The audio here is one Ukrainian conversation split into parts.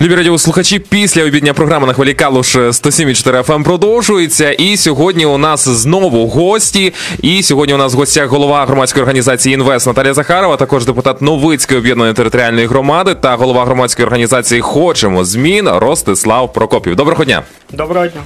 Любі радіослухачі, після обідня програма на хвилі Калуш 107,4 FM продовжується. І сьогодні у нас знову гості. І сьогодні у нас в гостях голова громадської організації Інвест Наталія Захарова, також депутат Новицької об'єднаної територіальної громади та голова громадської організації Хочемо змін Ростислав Прокопів. Доброго дня. Доброго дня.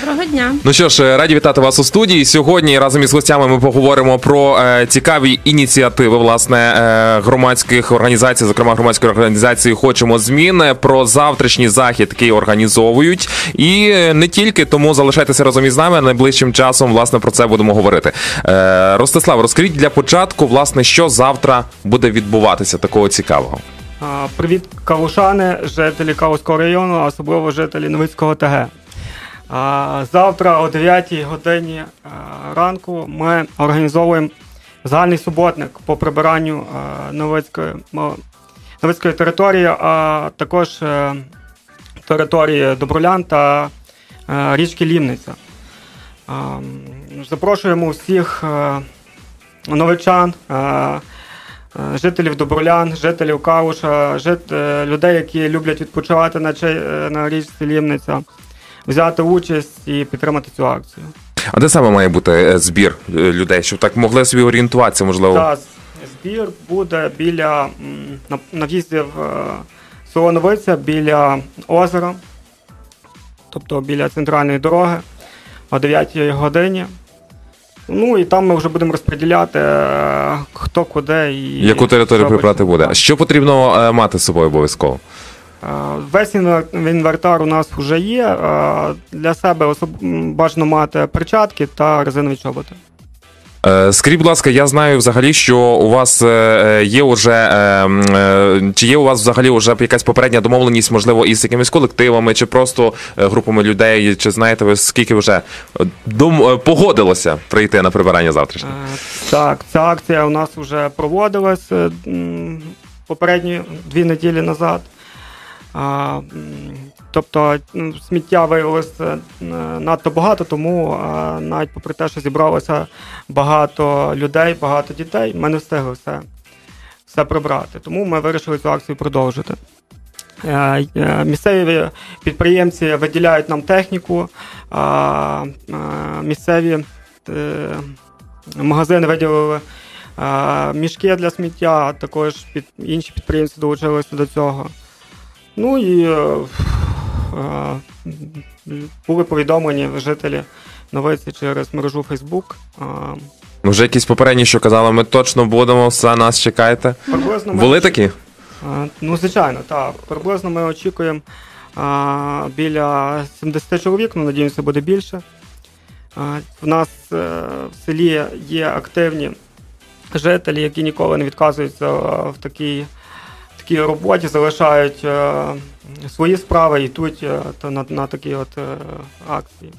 Доброго дня. Ну що ж, раді вітати вас у студії. Сьогодні разом із гостями ми поговоримо про е, цікаві ініціативи власне е, громадських організацій, зокрема громадської організації Хочемо змін про завтрашній захід, який організовують, і е, не тільки тому залишайтеся разом із нами. Найближчим часом власне про це будемо говорити. Е, Ростислав, розкажіть для початку, власне, що завтра буде відбуватися такого цікавого. Привіт, калушани, жителі Калуського району, особливо жителі Новицького ТГ. Завтра о 9 годині ранку ми організовуємо загальний суботник по прибиранню а, Новицької, Новицької території, а також е, території Добролян та е, річки Лімниця. Запрошуємо всіх е, новичан. е, е, Жителів Добролян, жителів Кауша, е, людей, які люблять відпочивати на, е, річці Лімниця, взяти участь і підтримати цю акцію. А де саме має бути е, збір е, людей, щоб так могли собі орієнтуватися, можливо? Та збір буде біля на, на в'їзді в е, село Новиця біля озера, тобто біля центральної дороги о 9 годині. Ну і там ми вже будемо розподіляти, хто куди і Яку територію прибрати буде? Так. Що потрібно мати з собою обов'язково? Е, Весь інвентар у нас вже є. Е, Для себе особ- бажано мати перчатки та резинові чоботи. Е, Скажіть, будь ласка, я знаю взагалі, що у вас є уже чи є у вас взагалі вже якась попередня домовленість, можливо, із якимись колективами, чи просто групами людей, чи знаєте ви скільки вже дом е, погодилося прийти на прибирання завтрашнє? Так, ця акція у нас вже проводилась попередні дві неділі назад. Тобто сміття виявилося е, надто багато, тому навіть попри те, що зібралося багато людей, багато дітей, ми не встигли все, все прибрати. Тому ми вирішили цю акцію продовжити. Е, е, Місцеві підприємці виділяють нам техніку, місцеві магазини виділили мішки для сміття, а також інші підприємці долучилися до цього. Ну і е, е, були повідомлені жителі новиці через мережу Facebook. Ну, Вже якісь попередні, що казали, ми точно будемо, все нас чекайте. приблизно ми Були такі? Е, Ну, звичайно, так. Приблизно ми очікуємо а, біля 70 чоловік, ну, надіємося, буде більше. А, в нас е, в селі є активні жителі, які ніколи не відказуються в такій, в такій роботі, залишають е, свої справи і йдуть е, на, на такі от е, акції.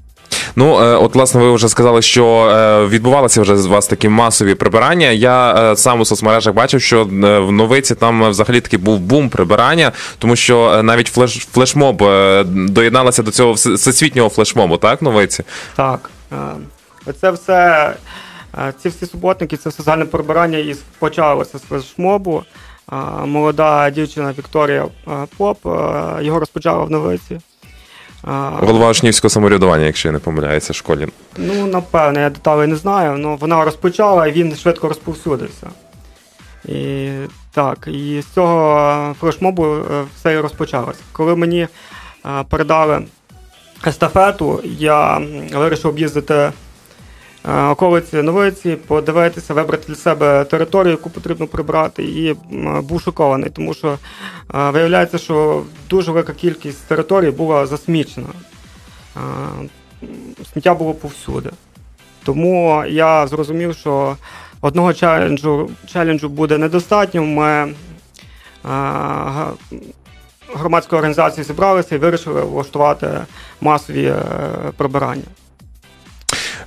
Ну, от, власне, ви вже сказали, що відбувалися вже з вас такі масові прибирання. Я сам у соцмережах бачив, що в новиці там взагалі такий був бум прибирання, тому що навіть флеш, флешмоб доєдналася до цього всесвітнього флешмобу, так, новиці? Так. Це все, ці всі суботники, це все загальне прибирання і почалося з флешмобу. Молода дівчина Вікторія Поп його розпочала в новиці. Голова учнівського самоврядування, якщо я не помиляюся, в школі. Ну, напевне, я деталей не знаю, але вона розпочала і він швидко розповсюдився. І так, і з цього флешмобу е, все і розпочалося. Коли мені е, передали естафету, я вирішив об'їздити околиці новиці, подивитися, вибрати для себе територію, яку потрібно прибрати, і був шокований, тому що е, виявляється, що дуже велика кількість територій була засмічена. Е, Сміття було повсюди. Тому я зрозумів, що одного челенджу, челенджу буде недостатньо. Ми е, громадською організацією зібралися і вирішили влаштувати масові е, прибирання.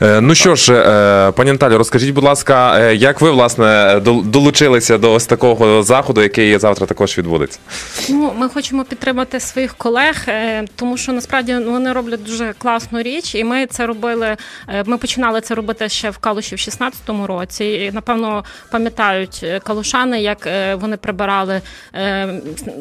Е, Ну що ж, е, пані Наталю, розкажіть, будь ласка, е, як ви власне дол- долучилися до ось такого заходу, який завтра також відбудеться? Ну, ми хочемо підтримати своїх колег, тому що насправді ну, вони роблять дуже класну річ, і ми це робили. Ми починали це робити ще в Калуші в 16-му році. І напевно пам'ятають калушани, як вони прибирали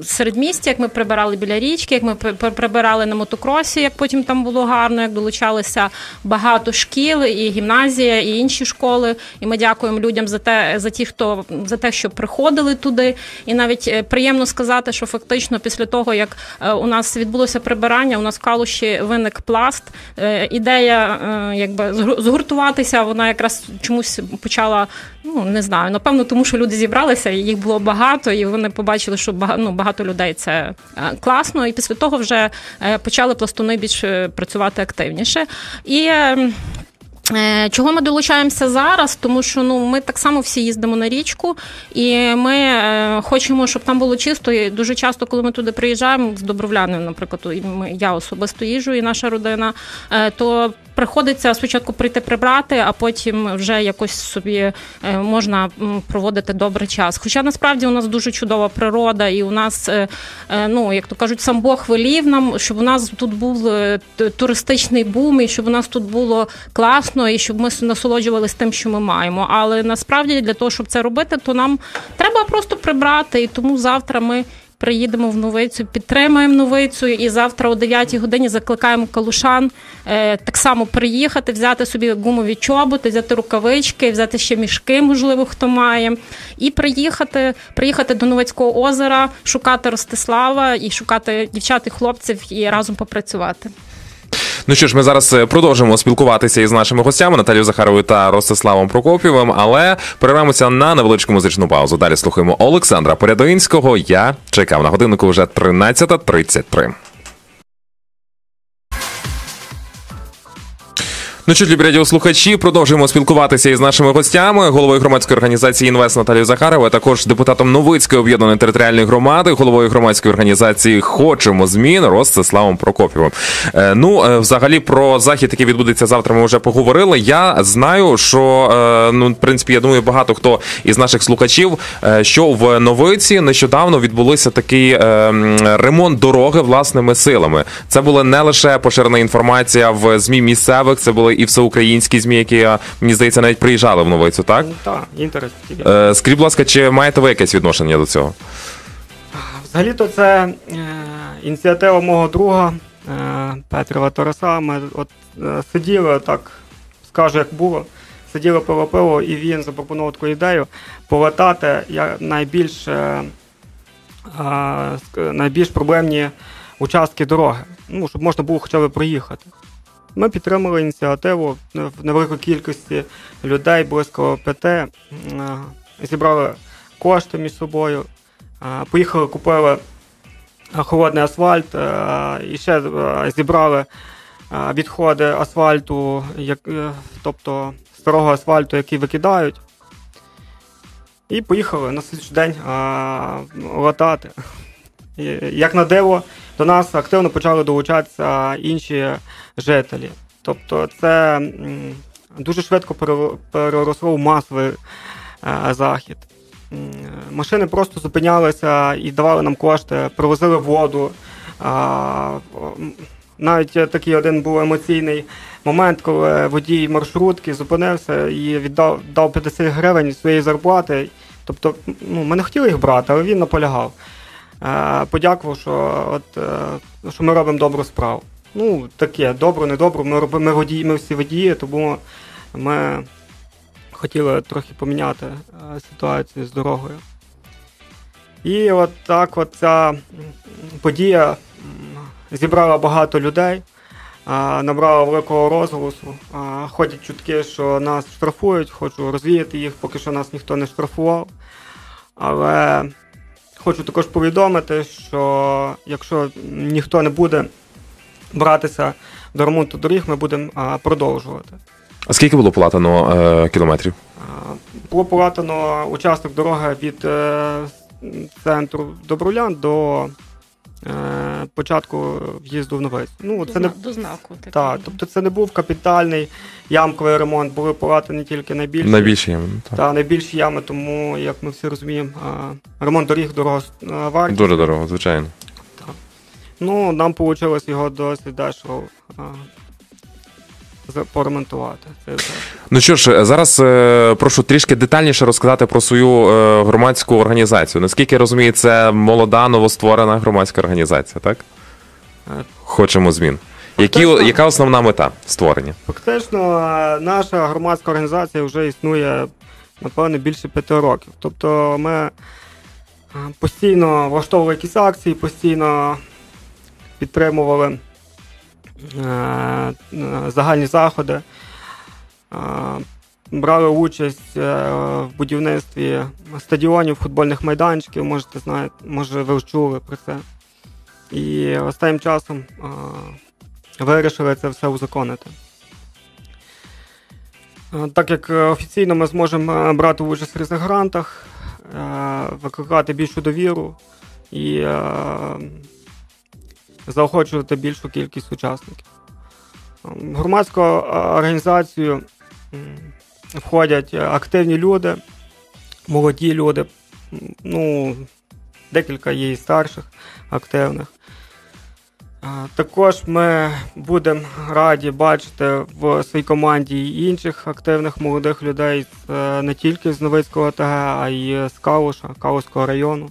серед місті, як ми прибирали біля річки, як ми при- при- прибирали на мотокросі, як потім там було гарно, як долучалися багато шкіл і гімназія, і інші школи. І ми дякуємо людям за те, за ті, хто за те, що приходили туди. І навіть е, приємно сказати, що фактично після того, як е, у нас відбулося прибирання, у нас в Калуші виник пласт. Е, Ідея якби згуртуватися, вона якраз чомусь почала. Ну не знаю, напевно, тому що люди зібралися, їх було багато, і вони побачили, що багато, ну, багато людей це класно. І після того вже почали пластуни більш е, працювати активніше. І е, Е, Чого ми долучаємося зараз? Тому що ну ми так само всі їздимо на річку, і ми е, хочемо, щоб там було чисто. І дуже часто, коли ми туди приїжджаємо з добровляним, наприклад, я особисто їжу, і наша родина, е, то приходиться спочатку прийти прибрати, а потім вже якось собі е, можна проводити добрий час. Хоча насправді у нас дуже чудова природа, і у нас, е, е, ну як то кажуть, сам Бог велів нам, щоб у нас тут був туристичний бум, і щоб у нас тут було класно, і щоб ми насолоджувалися тим, що ми маємо. Але насправді для того, щоб це робити, то нам треба просто прибрати. І тому завтра ми. Приїдемо в новицю, підтримаємо новицю, і завтра о 9 годині закликаємо калушан е, так само приїхати, взяти собі гумові чоботи, взяти рукавички, взяти ще мішки, можливо, хто має, і приїхати, приїхати до Новицького озера, шукати Ростислава і шукати дівчат і хлопців і разом попрацювати. Ну що ж, ми зараз е, продовжимо спілкуватися із нашими гостями Наталією Захаровою та Ростиславом Прокопівим, але перервемося на невеличку музичну паузу. Далі слухаємо Олександра Порядоїнського. Я чекав на годиннику вже 13.33. Ну що любі радіослухачі, продовжуємо спілкуватися із нашими гостями, головою громадської організації Інвест Наталією Захаровою, а також депутатом Новицької об'єднаної територіальної громади, головою громадської організації Хочемо змін Ростиславом Прокопівим. Е, ну, е, взагалі, про захід, який відбудеться завтра, ми вже поговорили. Я знаю, що е, ну, в принципі, я думаю, багато хто із наших слухачів, що в Новиці нещодавно відбулися такий ремонт дороги власними силами. Це була не лише поширена інформація в змі місцевих, це були і всеукраїнські змі, які мені здається навіть приїжджали в Новицю. Так Ну, так, інтерес. Е, скажіть, будь ласка, чи маєте ви якесь відношення до цього? Взагалі-то це е, ініціатива мого друга е, Петрова Тараса. Ми от е, сиділи, так скажу, як було. Сиділи пиво пиво, і він запропонував таку ідею повертати найбільш, е, е, найбільш проблемні участки дороги, ну, щоб можна було хоча б проїхати. Ми підтримали ініціативу в невеликій кількості людей, близько п'яти, е, зібрали кошти між собою, е, поїхали, купили е, холодний асфальт е, і ще е, зібрали е, відходи асфальту, е, тобто старого асфальту, який викидають. І поїхали на слідчий день е, латати. Як на диво, до нас активно почали долучатися інші жителі. Тобто це дуже швидко переросло в масовий е, захід. Машини просто зупинялися і давали нам кошти, привозили воду. Навіть такий один був емоційний момент, коли водій маршрутки зупинився і віддав дав 50 гривень своєї зарплати. Тобто, ну, ми не хотіли їх брати, але він наполягав. Е, Подякував, що, от, е, що ми робимо добру справу. Ну, таке, добро, не добро. Ми, робимо, ми, водії, ми всі водії, тому ми хотіли трохи поміняти е, ситуацію з дорогою. І от так от ця подія зібрала багато людей, набрала великого розголосу. Ходять чутки, що нас штрафують, хочу розвіяти їх, поки що нас ніхто не штрафував. Але хочу також повідомити, що якщо ніхто не буде братися до ремонту доріг, ми будемо а, продовжувати. А скільки було платано е, кілометрів? А, Було полатано участок дороги від е, центру Добролян до початку в'їзду в новець. Ну, це не до знаку. Так. так, тобто це не був капітальний ямковий ремонт, були полатані тільки найбільші. Найбільші ями. так. Та найбільші ями, тому як ми всі розуміємо, ремонт доріг дорого е, вартість. Дуже дорого, звичайно. Ну, нам вийшло його досить дешево поремонтувати. Це все. Ну що ж, зараз е, прошу трішки детальніше розказати про свою е, громадську організацію. Наскільки я розумію, це молода новостворена громадська організація, так? Е, Хочемо змін. Які, Фактично- яка основна мета створення? Фактично, е, наша громадська організація вже існує, напевно, більше п'яти років. Тобто ми е, постійно влаштовували якісь акції, постійно підтримували е, е, загальні заходи, е, брали участь е, в будівництві стадіонів, футбольних майданчиків, можете знаєте, може ви чули про це. І останнім часом е, вирішили це все узаконити. Е, Так як е, офіційно ми зможемо е, брати участь в різних грантах, е, викликати більшу довіру і е, заохочувати більшу кількість учасників. Громадську е, організацію входять е, активні люди, молоді люди, ну, декілька є і старших активних. Е, Також ми будемо раді бачити в своїй команді інших активних молодих людей не тільки з Новицького ТГ, а й з Калуша, Калуського району,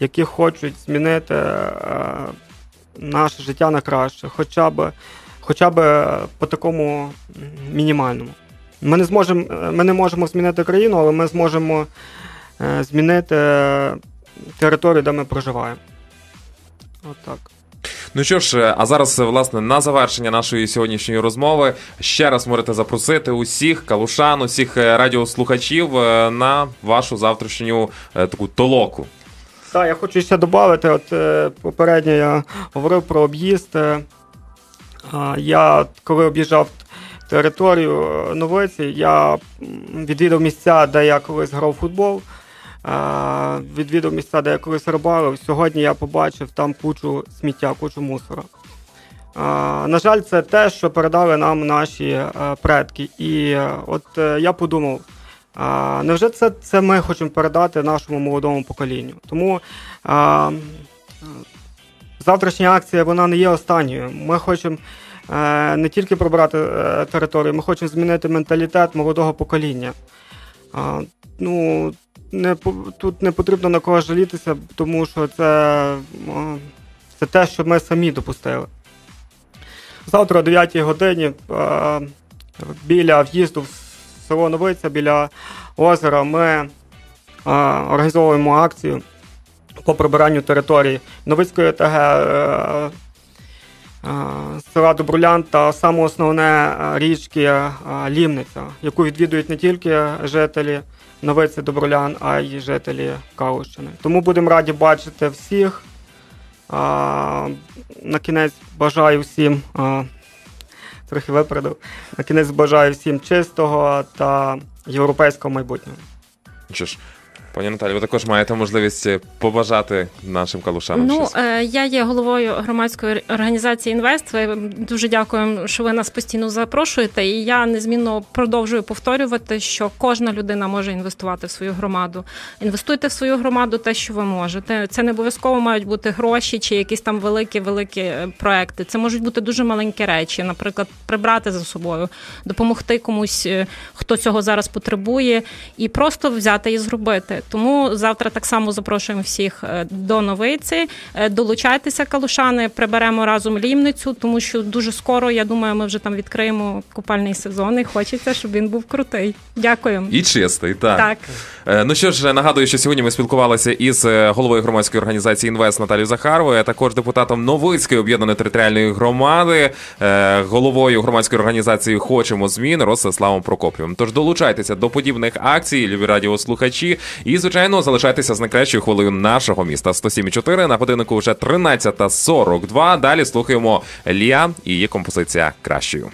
які хочуть змінити наше життя на краще, хоча б, хоча б по такому мінімальному. Ми не, зможемо, е, ми не можемо змінити країну, але ми зможемо е, змінити територію, де ми проживаємо. Отак. Ну що ж, е, а зараз, е, власне, на завершення нашої сьогоднішньої розмови ще раз можете запросити усіх калушан, усіх е, радіослухачів е, на вашу завтрашню е, таку толоку. Так, я хочу ще додати, от е, попередньо я говорив про об'їзд. Е, я коли об'їжджав територію е, Новиці, я відвідав місця, де я колись грав футбол, відвідав місця, де я колись рибалив. Сьогодні я побачив там кучу сміття, кучу мусора. На жаль, це те, що передали нам наші предки. І от я подумав, а, невже це, це ми хочемо передати нашому молодому поколінню? Тому а, завтрашня акція вона не є останньою. Ми хочемо е, не тільки прибрати е, територію, ми хочемо змінити менталітет молодого покоління. А, ну, не, тут не потрібно на кого жалітися, тому що це, це те, що ми самі допустили. Завтра о 9 годині біля в'їзду в село Новиця, біля озера, ми е, організовуємо акцію по прибиранню території Новицької ТГ, е, е, села Добрулян та саме основне річки Лімниця, яку відвідують не тільки жителі Новиці Добрулян, а й жителі Калущини. Тому будемо раді бачити всіх. На кінець бажаю всім, трохи випередив, на кінець бажаю всім чистого та європейського майбутнього. Ж, пані Наталі, ви також маєте можливість е, побажати нашим калушанам Ну, щось. е, я є головою громадської організації Інвест. Ви дуже дякуємо, що ви нас постійно запрошуєте. І я незмінно продовжую повторювати, що кожна людина може інвестувати в свою громаду. Інвестуйте в свою громаду те, що ви можете. Це не обов'язково мають бути гроші чи якісь там великі великі е, проекти. Це можуть бути дуже маленькі речі, наприклад, прибрати за собою, допомогти комусь, хто цього зараз потребує, і просто взяти і зробити. Тому завтра так само запрошуємо всіх е, до новиці. Е, Долучайтеся, калушани, приберемо разом лімницю, тому що дуже скоро, я думаю, ми вже там відкриємо купальний сезон. І хочеться, щоб він був крутий. Дякую. І чистий, так. Так. Е, Ну що ж, нагадую, що сьогодні ми спілкувалися із головою громадської організації Інвест Наталією Захаровою, а також депутатом Новицької об'єднаної територіальної громади, головою громадської організації Хочемо змін Ростиславом Прокопівим. Тож долучайтеся до подібних акцій, любі радіослухачі, і звичайно залишайтеся з найкращою хвилею нашого міста. 107,4 на годиннику вже 13.42. Далі слухаємо Лія і її композиція кращою.